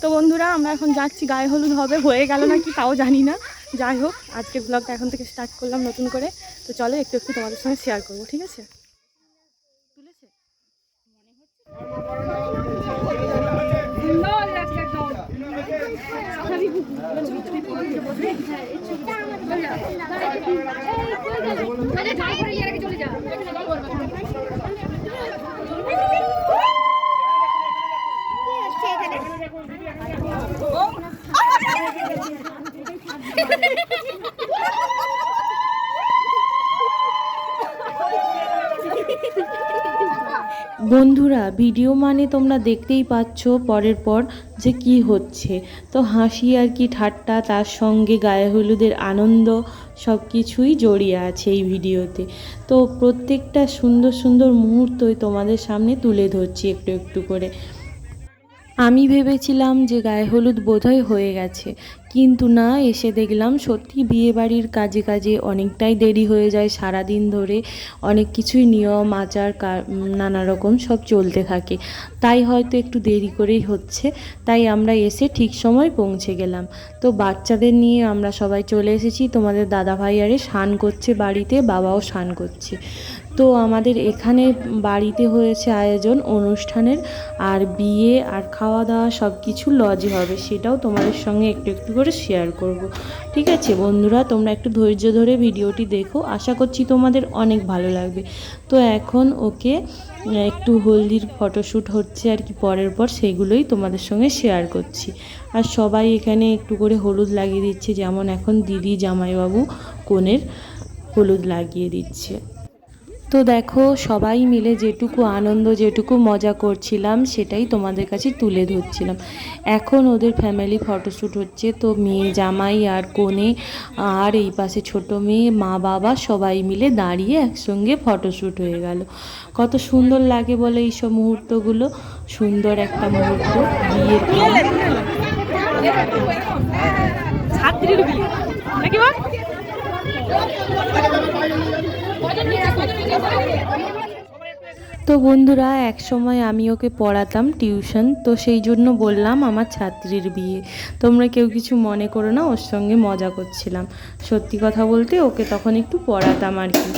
তো বন্ধুরা, আমরা এখন যাচ্ছি, গায়ে হলুদ হবে, হয়ে গেল নাকি তাও জানি না। যাই হোক, আজকে ব্লগটা এখন থেকে স্টার্ট করলাম নতুন করে। তো চলো, একটু একটু তোমাদের সঙ্গে শেয়ার করব, ঠিক আছে? তুলেছে? বন্ধুরা ভিডিও মানে তোমরা দেখতেই পাচ্ছ পরের পর যে কি হচ্ছে। তো হাসি আর কি ঠাট্টা, তার সঙ্গে গায়ে হলুদের আনন্দ, সব কিছুই জড়িয়ে আছে এই ভিডিওতে। তো প্রত্যেকটা সুন্দর সুন্দর মুহূর্তই তোমাদের সামনে তুলে ধরছি একটু একটু করে। আমি ভেবেছিলাম যে গায়ে হলুদ বোধহয় হয়ে গেছে, কিন্তু না, এসে দেখলাম সত্যি বিয়েবাড়ির কাজে কাজে অনেকটাই দেরি হয়ে যায়। সারা দিন ধরে অনেক কিছুই নিয়ম, আচার নানা রকম সব চলতে থাকে। তাই হয়তো একটু দেরি করেই হচ্ছে, তাই আমরা এসে ঠিক সময় পৌঁছে গেলাম। তো বাচ্চাদের নিয়ে আমরা সবাই চলে এসেছি। তোমাদের দাদা ভাই আরে স্নান করছে বাড়িতে, বাবাও স্নান করছে। তো আমাদের এখানে বাড়িতে হয়েছে আয়োজন, অনুষ্ঠানের। আর বিয়ে আর খাওয়া দাওয়া সব কিছু লজে হবে, সেটাও তোমাদের সঙ্গে একটু একটু করে শেয়ার করব। ঠিক আছে বন্ধুরা, তোমরা একটু ধৈর্য ধরে ভিডিওটি দেখো, আশা করছি তোমাদের অনেক ভালো লাগবে। তো এখন ওকে একটু হলদির ফটোশ্যুট হচ্ছে আর কি, পরের পর সেগুলোই তোমাদের সঙ্গে শেয়ার করছি। আর সবাই এখানে একটু করে হলুদ লাগিয়ে দিচ্ছে, যেমন এখন দিদি জামাইবাবু কনের হলুদ লাগিয়ে দিচ্ছে। তো দেখো, সবাই মিলে যেটুকু আনন্দ, যেটুকু মজা করছিলাম, সেটাই তোমাদের কাছে তুলে ধরছিলাম। এখন ওদের ফ্যামিলি ফটোশ্যুট হচ্ছে, তো মেয়ে জামাই আর কোণে আর এই পাশে ছোট মেয়ে, মা বাবা সবাই মিলে দাঁড়িয়ে একসঙ্গে ফটোশ্যুট হয়ে গেল। কত সুন্দর লাগে বলে এইসব মুহূর্তগুলো। সুন্দর একটা মুহূর্ত, বিয়ের ছাত্রীর বিয়ে। নাকি তো বন্ধুরা, এক সময় আমি ওকে পড়াতাম টিউশন, তো সেই জন্য বললাম আমার ছাত্রীর বিয়ে। তোমরা কেউ কিছু মনে করো না, ওর সঙ্গে মজা করছিলাম। সত্যি কথা বলতে ওকে তখন একটু পড়াতাম আর কি।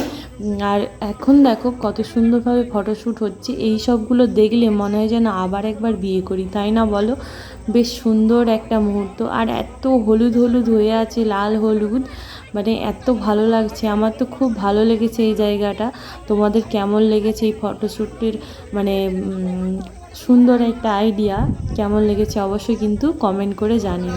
আর এখন দেখো কত সুন্দরভাবে ফটোশ্যুট হচ্ছে। এই সবগুলো দেখলে মনে হয় যেন আবার একবার বিয়ে করি, তাই না বলো? বেশ সুন্দর একটা মুহূর্ত। আর এত হলুদ হলুদ হয়ে আছে, লাল হলুদ মানে এত ভালো লাগছে। আমার তো খুব ভালো লেগেছে এই জায়গাটা। তোমাদের কেমন লেগেছে এই ফটোশ্যুটের মানে সুন্দর একটা আইডিয়া কেমন লেগেছে অবশ্যই কিন্তু কমেন্ট করে জানিও।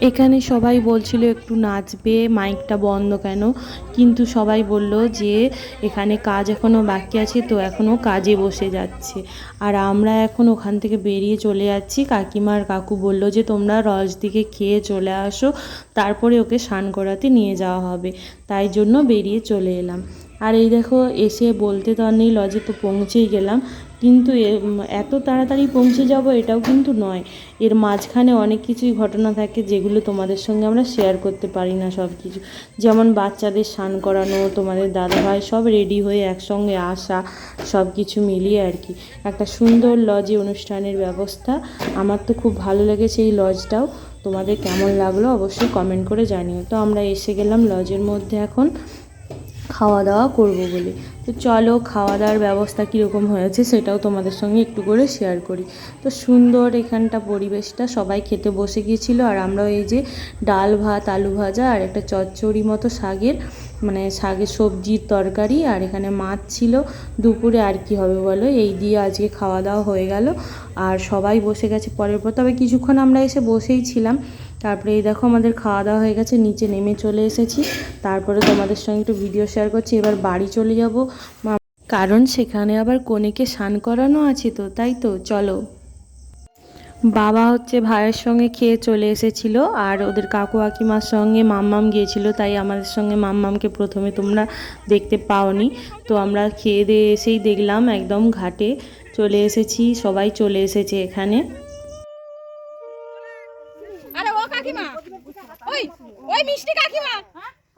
এখানে সবাই বলছিল, একটু নাচবে, মাইকটা বন্ধ কেন? কিন্তু সবাই বলল যে, এখানে কাজ এখনও বাকি আছে, তো এখনও কাজে বসে যাচ্ছে। আর আমরা এখন ওখান থেকে বেরিয়ে চলে যাচ্ছি। কাকিমার কাকু বলল যে, তোমরা রস দিকে খেয়ে চলে আসো, তারপরে ওকে স্নান করাতে নিয়ে যাওয়া হবে। তাই জন্য বেরিয়ে চলে এলাম। আর এই দেখো, এসে বলতে তো আর নেই, লজে তো পৌঁছেই গেলাম। কিন্তু এত তাড়াতাড়ি পৌঁছে যাব এটাও কিন্তু নয়। এর মাঝখানে অনেক কিছুই ঘটনা থাকে যেগুলো তোমাদের সঙ্গে আমরা শেয়ার করতে পারি না সব কিছু যেমন বাচ্চাদের স্নান করানো, তোমাদের দাদাভাই সব রেডি হয়ে একসঙ্গে আসা সব কিছু মিলিয়ে আর কি। একটা সুন্দর লজে অনুষ্ঠানের ব্যবস্থা। আমার তো খুব ভালো লেগেছে এই লজটাও তোমাদের কেমন লাগল অবশ্যই কমেন্ট করে জানিও। তো আমরা এসে গেলাম লজের মধ্যে এখন। খাওয়া দাওয়া করব বলে। তো চলো খাওয়া দাওয়ার ব্যবস্থা কীরকম হয়েছে সেটাও তোমাদের সঙ্গে একটু করে শেয়ার করি। তো সুন্দর এখানটা পরিবেশটা, সবাই খেতে বসে গিয়েছিল। আর আমরা এই যে ডাল ভাত, আলু ভাজা আর একটা চচ্চড়ি মতো শাকের মানে শাকের সবজির তরকারি আর এখানে মাছ ছিল। দুপুরে আর কি হবে বলো? এই দিয়ে আজকে খাওয়া দাওয়া হয়ে গেল। আর সবাই বসে গেছে পরের পর। তবে কিছুক্ষণ আমরা এসে বসেই ছিলাম। তারপরে এই দেখো আমাদের খাওয়া দাওয়া হয়ে গেছে। নিচে নেমে চলে এসেছি। তারপরে তোমাদের সঙ্গে একটু ভিডিও শেয়ার করছি। এবার বাড়ি চলে যাব। কারণ সেখানে আবার কনেকে স্নান করানো আছে তো, তাই তো? চলো। বাবা হচ্ছে ভাইয়ের সঙ্গে খেয়ে চলে এসেছিল আর ওদের কাকু কাকিমার সঙ্গে মাম্মাম গিয়েছিল তাই আমাদের সঙ্গে মাম্মামকে প্রথমে তোমরা দেখতে পাওনি। তো আমরা খেয়ে দিয়ে এসেই দেখলাম একদম ঘাটে চলে এসেছি সবাই চলে এসেছে এখানে। আরে ও কাকিমা ওই ওই মিষ্টি কাকিমা।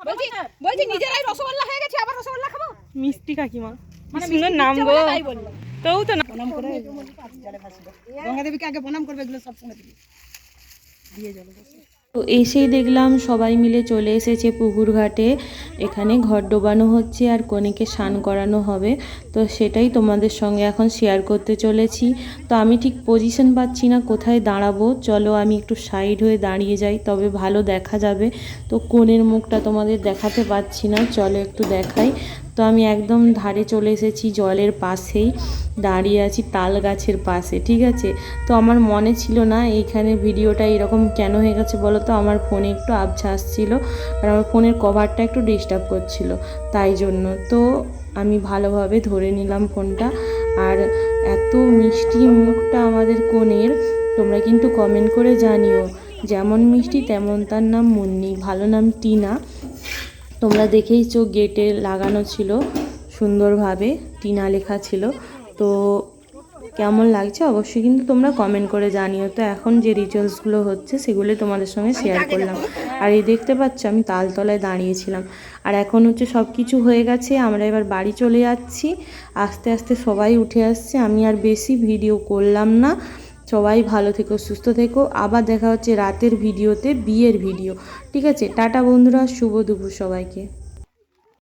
বলছি বলছি নিজেরাই রসগোল্লা হয়ে গেছে আবার রসগোল্লা খাব? মিষ্টি কাকিমা। মানে সুন্দর নাম গো। তো না প্রণাম করে জলে ভাসবে গঙ্গা দেবীকে আগে প্রণাম করবে এগুলো সব দিবি। দিয়ে জলে তো এসেই দেখলাম সবাই মিলে চলে এসেছে পুকুর ঘাটে। এখানে ঘর ডোবানো হচ্ছে আর কনেকে স্নান করানো হবে। তো সেটাই তোমাদের সঙ্গে এখন শেয়ার করতে চলেছি। তো আমি ঠিক পজিশন পাচ্ছি না কোথায় দাঁড়াবো? চলো আমি একটু সাইড হয়ে দাঁড়িয়ে যাই তবে ভালো দেখা যাবে। তো কনের মুখটা তোমাদের দেখাতে পাচ্ছি না চলো একটু দেখাই। তো আমি একদম ধারে চলে এসেছি, জলের পাশেই দাঁড়িয়ে আছি তাল গাছের পাশে, ঠিক আছে? তো আমার মনে ছিল না এইখানে ভিডিওটা এরকম কেন হয়ে গেছে বলো তো আমার ফোনে একটু আবছা আসছিল আর আমার ফোনের কভারটা একটু ডিস্টার্ব করছিল, তাই জন্য। তো আমি ভালোভাবে ধরে নিলাম ফোনটা আর এত মিষ্টি মুখটা আমাদের কোণের তোমরা কিন্তু কমেন্ট করে জানিও। যেমন মিষ্টি তেমন তার নাম মুন্নি, ভালো নাম টিনা। তোমরা দেখেইছো গেটে লাগানো ছিল সুন্দরভাবে টিনা লেখা ছিল। তো কেমন লাগছে অবশ্যই কিন্তু তোমরা কমেন্ট করে জানিও। তো এখন যে রিচুয়ালসগুলো হচ্ছে সেগুলো তোমাদের সঙ্গে শেয়ার করলাম। আর এই দেখতে পাচ্ছ আমি তালতলায় দাঁড়িয়েছিলাম। আর এখন হচ্ছে সব কিছু হয়ে গেছে আমরা এবার বাড়ি চলে যাচ্ছি। আস্তে আস্তে সবাই উঠে আসছে আমি আর বেশি ভিডিও করলাম না। সবাই ভালো থেকো, সুস্থ থেকো। আবার দেখা হচ্ছে রাতের ভিডিওতে, বিয়ের ভিডিও। ঠিক আছে, টাটা বন্ধুরা, শুভ দুপুর সবাইকে।